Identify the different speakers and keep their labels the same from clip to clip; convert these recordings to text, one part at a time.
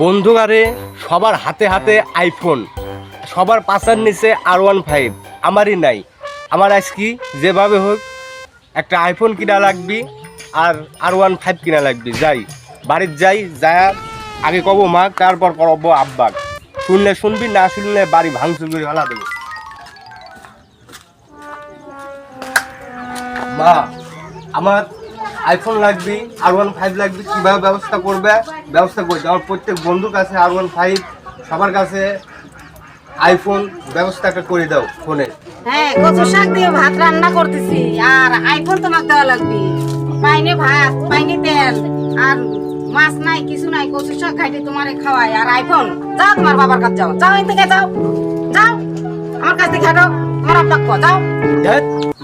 Speaker 1: বন্ধুগারে সবার হাতে হাতে আইফোন সবার পাশার নিচে আর ওয়ান ফাইভ আমারই নাই। আমার আজ কি যেভাবে হোক একটা আইফোন কিনা লাগবি আর আর ওয়ান ফাইভ কিনা লাগবি, যাই। বাড়ির যাই, যায়, আগে কব মা, তারপর করব আব্বাক শুনলে শুনবি, না শুনলে বাড়ি ভাঙচুর করে ফেলা দেবো। মা, আমার আইফোন লাগবে আর ওয়ান ফাইভ লাগবে কীভাবে ব্যবস্থা করবে? ব্যবস্থা করছে আমার প্রত্যেক বন্ধুর কাছে আর ওয়ান ফাইভ সবার কাছে আইফোন ব্যবস্থাটা করে দাও ফোনে।
Speaker 2: হ্যাঁ কচু শাক দিয়ে ভাত রান্না করতেছি আর আইফোন তোমাকে দেওয়া লাগবে। পাইনে ভাত পাইনে তেল আর মাছ নাই কিছু নাই কচু শাক খাইতে তোমারে খাওয়াই আর আইফোন যাও তোমার বাবার কাছে যাও যাও এখান থেকে যাও যাও। আমার কাছ থেকে হাঁটো তোমার আব্বা যাও।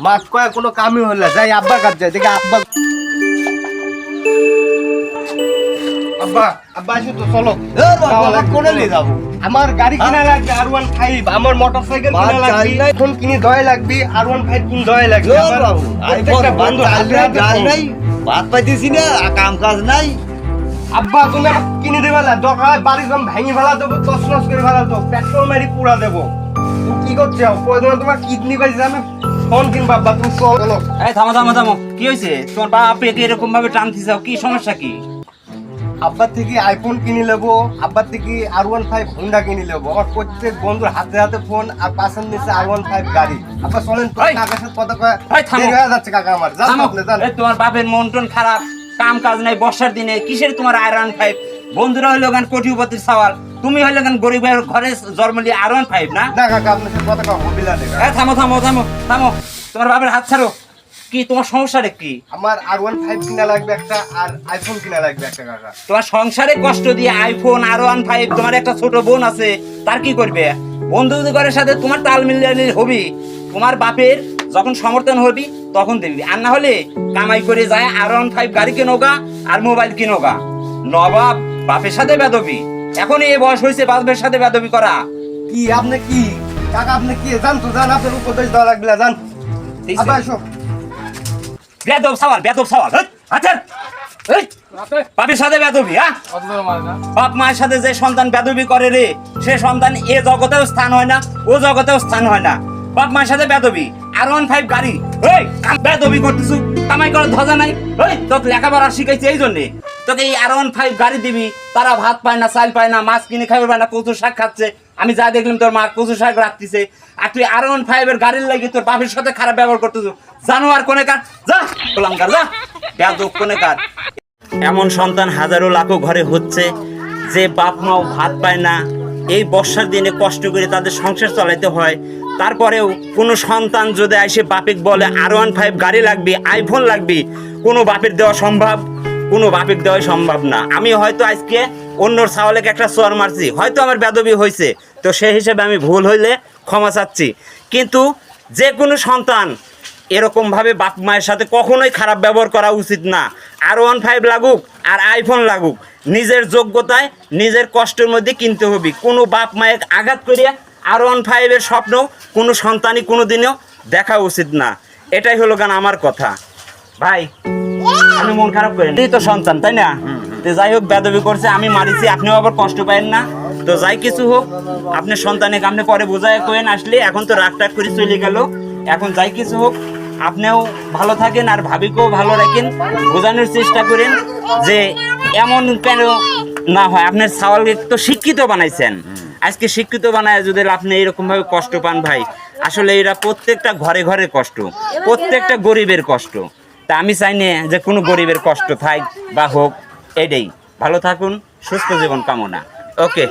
Speaker 1: মাছ কয়া কোনো কামই হল না যাই আব্বার কাছে যাই দেখে আব্বা আব্বা আব্বা আসো তো চলো।
Speaker 3: করে নিয়ে যাব?
Speaker 1: আমার গাড়ি কিনা লাগবে আর ওয়ান ফাইভ আমার মোটর সাইকেল কিনা লাগবে।
Speaker 3: চাই
Speaker 1: কিনে দয় লাগবে আর ওয়ান ফাইভ কিনে দয় লাগবে। আমার প্রত্যেকটা বন্ধু হাতে হাতে ফোন।
Speaker 3: ভাত পাইতেছি না কাম কাজ নাই।
Speaker 1: আব্বা তুমি কিনে দেবে না। দরকার হয় বাড়ির ভেঙে ফেলা দেবো তস নস করে ফেলা দেবো পেট্রোল মারি পুরা দেবো। তুমি কি করছ? প্রয়োজনে তোমার কিডনি পাইছে আমি ফোন কিনবো আব্বা তুমি চলো।
Speaker 4: এই থামো থামো থামো। কি হয়েছে তোমার বাপকে এরকম ভাবে টানতে চাও কি সমস্যা কি?
Speaker 1: আব্বার থেকে আইফোন কিনে নেব আব্বার থেকে আর ওয়ান ফাইভ হোন্ডা কিনে নেব। আমার প্রত্যেক বন্ধুর হাতে হাতে ফোন আর পাশের নিচে আর ওয়ান ফাইভ গাড়ি। আব্বা চলেন! কাকার সাথে কথা কয়। হয়ে যাচ্ছে কাকা আমার।
Speaker 4: তোমার বাপের মন টন খারাপ কাম কাজ নাই বর্ষার দিনে। কিসের তোমার আয়রন ফাইভ বন্ধুরা হইল গান কোটিপতির সওয়াল। তুমি হইল গান গরিবের ঘরে জন্ম নিয়ে ওয়ান ফাইভ না?
Speaker 1: কাকা আপনার সাথে কথা হবিলা
Speaker 4: থামো থামো থামো থামো। তোমার বাপের হাত ছাড়ো। কি তোমার সংসারে কি?
Speaker 1: আমার আর ওয়ান ফাইভ কিনা লাগবে একটা আর আইফোন কিনা লাগবে একটা কাকা।
Speaker 4: তোমার সংসারে কষ্ট দিয়ে আইফোন আর ওয়ান ফাইভ তোমার একটা ছোট বোন আছে তার কি করবে? বন্ধু ঘরের সাথে তোমার তাল মিলিয়ে হবি। তোমার বাপের যখন সমর্থন হবি তখন দিবি। আর না হলে কামাই করে যায় আর ওয়ান ফাইভ গাড়ি কেনোগা আর মোবাইল কিনোগা। নবাব বাপের সাথে বেদবি। এখন এই বয়স হয়েছে বাপের সাথে বেদবি করা।
Speaker 1: কি আপনি কি? কাকা আপনি কি? জান তো জান আপনার উপদেশ দেওয়া লাগবে জান।
Speaker 4: ঠিক আছে? বেদব সওয়াল বেদব সওয়াল হেৎ, আচ্ছা। বাপের। সাথে বেদবি হ্যাঁ? বাপ মায়ের সাথে যে সন্তান বেদবি করে রে সে সন্তান এ জগতেও স্থান হয় না ও জগতেও স্থান হয় না। বাপ মায়ের সাথে বেদবি আর ওয়ান ফাইভ গাড়ি। ওই বেদবি করতেছু কামাই করার ধজা নাই। ওই তোকে লেখাপড়া শিখাইছি এই জন্যে। তোকে এই আর ওয়ান ফাইভ গাড়ি দিবি, তারা ভাত পায় না, চাল পায় না, মাছ কিনে খাবে পায় না কচু শাক খাচ্ছে। আমি যা দেখলাম তোর মা কচু শাক রাখতেছে আর তুই আর ওয়ান ফাইভ এর গাড়ির লাগি তোর বাপের সাথে খারাপ ব্যবহার করতেছু। জানো আর কোনে কার? যা কোলাঙ্কার যা। বেদব কোনে কার? এমন সন্তান হাজারো লাখো ঘরে হচ্ছে, যে বাপ মাও ভাত পায় না। এই বর্ষার দিনে কষ্ট করে তাদের সংসার চালাতে হয়। তারপরেও কোনো সন্তান যদি এসে বাপেক বলে আর ওয়ান ফাইভ গাড়ি লাগবে আইফোন লাগবে, কোনো বাপের দেওয়া সম্ভব। কোনো বাপের দেওয়া সম্ভব না। আমি হয়তো আজকে অন্যর ছাওয়ালেকে একটা চর মারছি, হয়তো আমার বেদবি হয়েছে তো সেই হিসেবে আমি ভুল হইলে ক্ষমা চাচ্ছি। কিন্তু যে কোনো সন্তান এরকমভাবে বাপ মায়ের সাথে কখনোই খারাপ ব্যবহার করা উচিত না। আর ওয়ান ফাইভ লাগুক, আর আইফোন লাগুক, নিজের যোগ্যতায় নিজের কষ্টের মধ্যে কিনতে হবে। কোনো বাপ মায়ের আঘাত করিয়া আর ওয়ান ফাইভের স্বপ্ন কোনো সন্তানই কোনো দিনও দেখা উচিত না। এটাই হলো গান আমার কথা। ভাই আমি মন খারাপ করেন। এই তো সন্তান, তাই না? তো যাই হোক, বেদবি করছে, আমি মারিছি, আপনিও আবার কষ্ট পাইন না। তো যাই কিছু হোক, আপনার সন্তানে আপনি পরে বোঝায় কোয়েন আসলে, এখন তো রাগ টাগ করে চলে গেল। এখন যাই কিছু হোক, আপনিও ভালো থাকেন আর ভাবিকেও ভালো রাখেন, বোঝানোর চেষ্টা করেন যে এমন কেন না হয়। আপনার সওয়ালকে তো শিক্ষিত বানাইছেন। আজকে শিক্ষিত বানায় যদি আপনি এরকম ভাবে কষ্ট পান ভাই, আসলে এরা প্রত্যেকটা ঘরে ঘরে কষ্ট, প্রত্যেকটা গরিবের কষ্ট। তা আমি চাই না যে কোনো গরিবের কষ্ট থাক বা হোক, এটাই। ভালো থাকুন, সুস্থ জীবন কামনা। ওকে